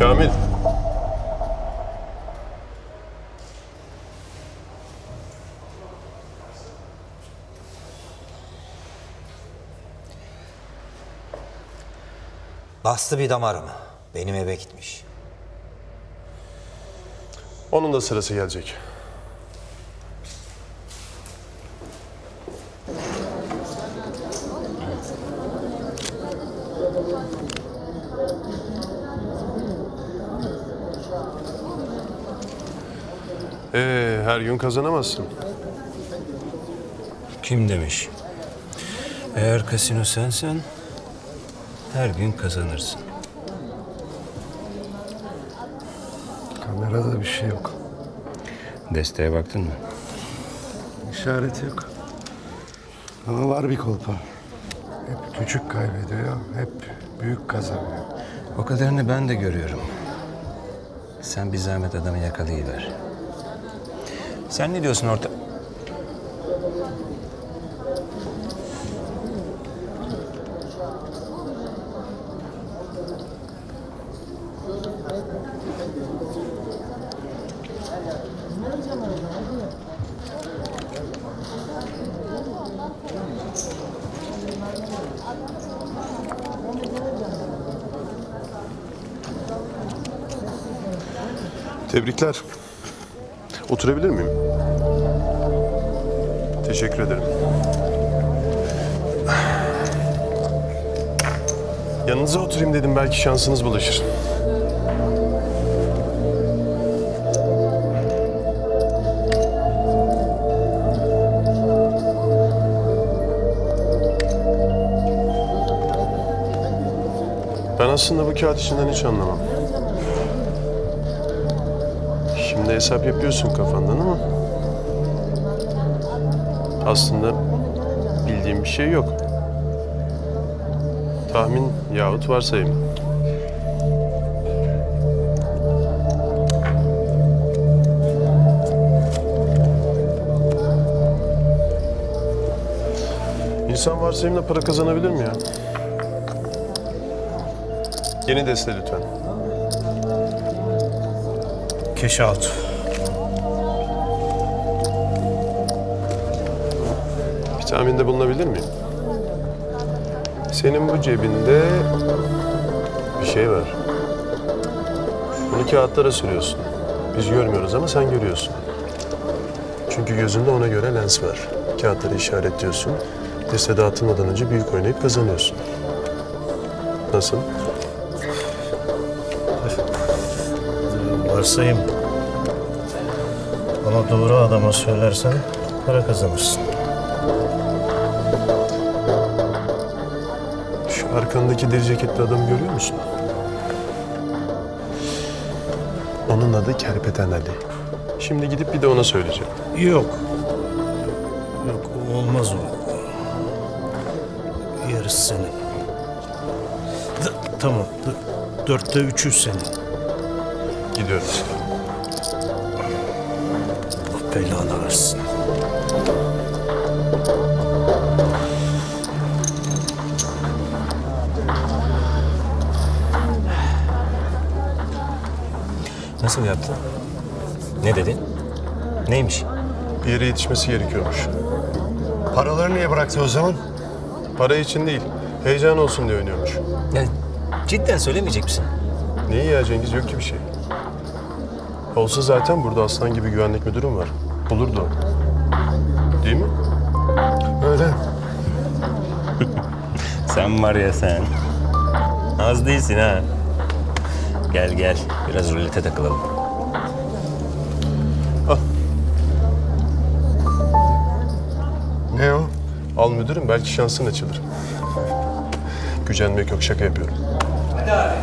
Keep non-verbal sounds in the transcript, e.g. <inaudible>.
Kamil. Bastı bir damarımı. Benim eve gitmiş. Onun da sırası gelecek. Ee, her gün kazanamazsın. Kim demiş? Eğer kasino sensen her gün kazanırsın. Kamerada bir şey yok. Desteğe baktın mı? İşaret yok. Ama var bir kolpa. Hep küçük kaybediyor, hep büyük kazanıyor. O kadarını ben de görüyorum. Sen bir zahmet adamı yakalayıver. Sen ne diyorsun orta... Tebrikler. Oturabilir miyim? Teşekkür ederim. Yanınıza oturayım dedim belki şansınız bulaşır. Ben aslında bu kağıt işinden hiç anlamam. Şimdi hesap yapıyorsun kafandan ama aslında bildiğim bir şey yok. Tahmin yahut varsayım. İnsan varsayımla para kazanabilir mi ya? Yeni deste lütfen. Cash out. Bir tahminde bulunabilir miyim? Senin bu cebinde bir şey var. Bunu kağıtlara sürüyorsun. Biz görmüyoruz ama sen görüyorsun. Çünkü gözünde ona göre lens var. Kağıtları işaretliyorsun. Liste dağıtılmadan önce büyük oynayıp kazanıyorsun. Nasıl? Varsayım. Ama doğru adama söylersen para kazanırsın. Şu arkandaki deri ceketli adamı görüyor musun? Onun adı Kerpeten Ali. Şimdi gidip bir de ona söyleyeceğim. Yok. Yok olmaz o. Yarısı senin. D- tamam. d- dörtte üçü senin. Gidiyoruz. Allah belanı versin. Nasıl yaptın? Ne dedin? Neymiş? Bir yere yetişmesi gerekiyormuş. Paraları niye bıraktı o zaman? Para için değil, heyecan olsun diye oynuyormuş. Yani cidden söylemeyecek misin? Neyi ya Cengiz yok ki bir şey. Olsa zaten burada aslan gibi güvenlik müdürüm var. Bulurdu. Değil mi? Öyle. <laughs> Sen var ya sen. Az değilsin ha. Gel gel. Biraz rulete takılalım. Ne o? Al müdürüm belki şansın açılır. Gücenmek yok şaka yapıyorum. Hadi abi.